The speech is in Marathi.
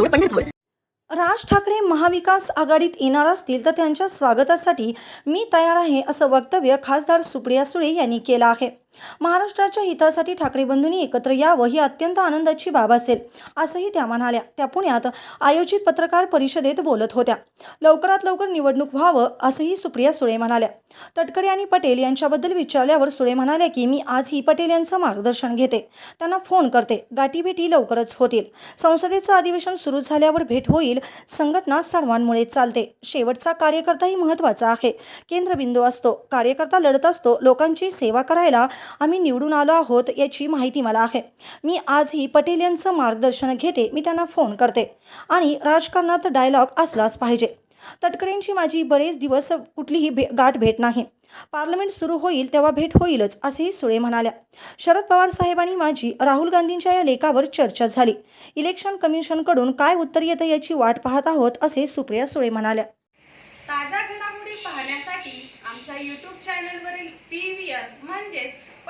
पंढरपूर राज ठाकरे महाविकास आघाडीत येणार असतील तर त्यांच्या स्वागतासाठी मी तयार आहे असं वक्तव्य खासदार सुप्रिया सुळे यांनी केलं आहे. महाराष्ट्राच्या हितासाठी ठाकरे बंधूंनी एकत्र यावं ही अत्यंत आनंदाची बाब असेल असंही त्या म्हणाल्या. त्या पुण्यात आयोजित पत्रकार परिषदेत बोलत होत्या. लवकरात लवकर निवडणूक व्हावं असंही सुप्रिया सुळे म्हणाल्या. तटकरे आणि पटेल यांच्याबद्दल विचारल्यावर सुळे म्हणाल्या की मी आजही पटेल यांचं मार्गदर्शन घेते. त्यांना फोन करते. गाठीभेटी लवकरच होतील. संसदेचं अधिवेशन सुरू झाल्यावर भेट होईल. संघटना सर्वांमुळे चालते. शेवटचा कार्यकर्ताही महत्त्वाचा आहे. केंद्रबिंदू असतो. कार्यकर्ता लढत असतो. लोकांची सेवा करायला आम्ही निवडून आलो आहोत याची माहिती मला आहे. मी आजही पटेल यांचं मार्गदर्शन घेते. मी त्यांना फोन करते. आणि राजकारणात डायलॉग असलाच पाहिजे. तटकरेंची माझी बरेच दिवस कुठलीही भे गाठ भेट नाही. पार्लमेंट सुरू होईल तेव्हा भेट होईलच असेही सुळे म्हणाल्या. शरद पवार साहेबांनी माझी राहुल गांधींच्या या लेखावर चर्चा झाली. इलेक्शन कमिशनकडून काय उत्तर येतं याची वाट पाहत आहोत असे सुप्रिया सुळे म्हणाल्या. ताज्या घडामोडी पाहण्यासाठी आमच्या यूट्यूब चॅनलवरील पी व्ही आर म्हणजेच